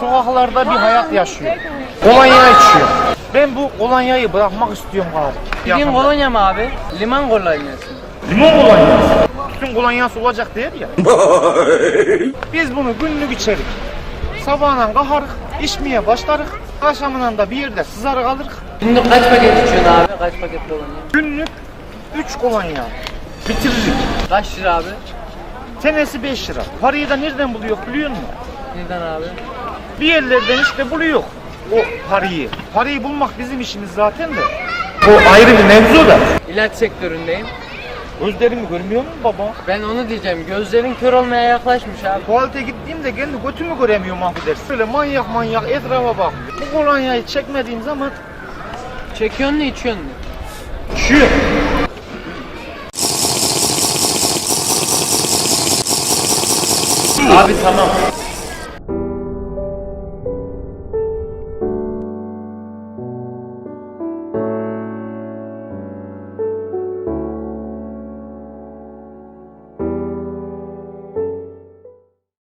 sokaklarda bir hayat yaşıyor. Kolonya içiyor. Ben bu kolonyayı bırakmak istiyorum abi. Yakında. kolonya mı abi? Liman kolonyası. Limon kolonyası. Bütün kolonyası olacak der ya. Biz bunu günlük içerik. Sabahından kaharık, içmeye başlarık. Akşamından da bir yerde sızarık alırık. Günlük kaç paket içiyorsun abi? Kaç paket kolonya? Günlük 3 kolonya. Bitiririk. Kaç lira abi? Tenesi 5 lira. Parayı da nereden buluyor biliyor musun? Neden abi? Bir yerlerden işte buluyor o parayı. Parayı bulmak bizim işimiz zaten de. Bu ayrı bir mevzu da. İlaç sektöründeyim. Gözlerimi görmüyor musun baba? Ben onu diyeceğim. Gözlerin kör olmaya yaklaşmış abi. Tuvalete gittiğimde kendi götümü göremiyorum affedersin. Böyle manyak manyak etrafa bak. Bu kolonyayı çekmediğim zaman Çekiyorsun mu içiyorsun mu? Şu. Abi tamam.